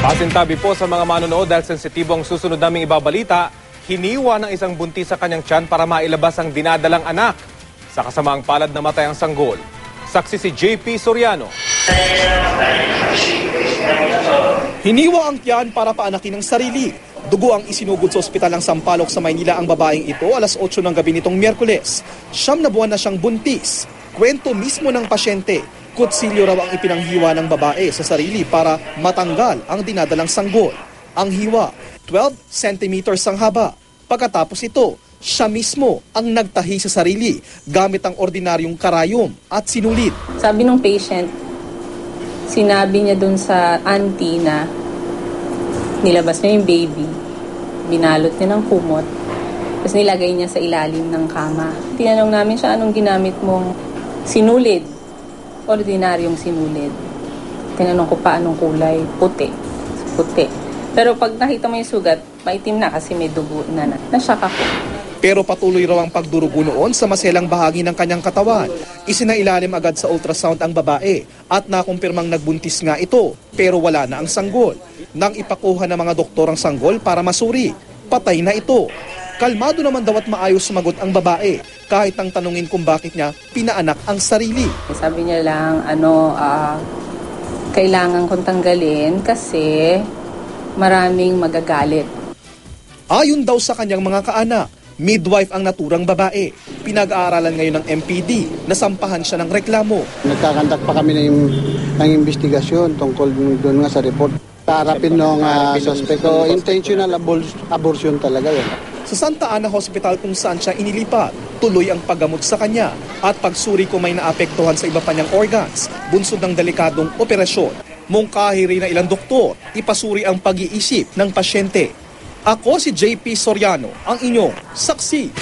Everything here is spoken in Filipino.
Pasintabi po sa mga manonood dahil sensitibo ang susunod naming ibabalita, hiniwa ng isang buntis sa kanyang tiyan para mailabas ang dinadalang anak. Sa kasamaang palad na matay ang sanggol. Saksi si JP Soriano. Hiniwa ang tiyan para paanakin ng sarili. Dugo ang isinugod sa ospital ng Sampaloc sa Maynila ang babaeng ito alas 8 ng gabi nitong Miyerkules. Siyam na buwan na siyang buntis. Kwento mismo ng pasyente, kutsilyo raw ang ipinanghiwa ng babae sa sarili para matanggal ang dinadalang sanggol. Ang hiwa, 12 centimeters ang haba. Pagkatapos ito, siya mismo ang nagtahi sa sarili gamit ang ordinaryong karayom at sinulid. Sabi ng patient, sinabi niya dun sa auntie na nilabas niya yung baby, binalot niya ng kumot, tapos nilagay niya sa ilalim ng kama. Tinanong namin siya, anong ginamit mong sinulid? Ordinaryong sinulid. Tinanong ko pa anong kulay? Puti. Puti. Pero pag nakita mo yung sugat, maitim na kasi may dugo na na. Nasyak ako. Pero patuloy raw ang pagdurugo noon sa maselang bahagi ng kanyang katawan. Isinailalim agad sa ultrasound ang babae at nakumpirmang nagbuntis nga ito pero wala na ang sanggol. Nang ipakuha ng mga doktor ang sanggol para masuri, patay na ito. Kalmado naman daw at maayos sumagot ang babae kahit ang tanungin kung bakit niya pinaanak ang sarili. Sabi niya lang, ano, ah, kailangan kong tanggalin kasi maraming magagalit. Ayon daw sa kanyang mga kaanak, midwife ang naturang babae. Pinag-aaralan ngayon ng MPD, nasampahan siya ng reklamo. Nagkakandak pa kami ng, ng investigasyon tungkol doon nga sa report. Kaharapin ng uh, suspect. So, intentional abor- abortion talaga yun. Sa Santa Ana Hospital kung saan siya inilipat, tuloy ang paggamot sa kanya at pagsuri kung may naapektuhan sa iba pa niyang organs, bunsod ng delikadong operasyon. Mungkahi rin na ilang doktor, ipasuri ang pag-iisip ng pasyente. Ako si JP Soriano, ang inyong saksi.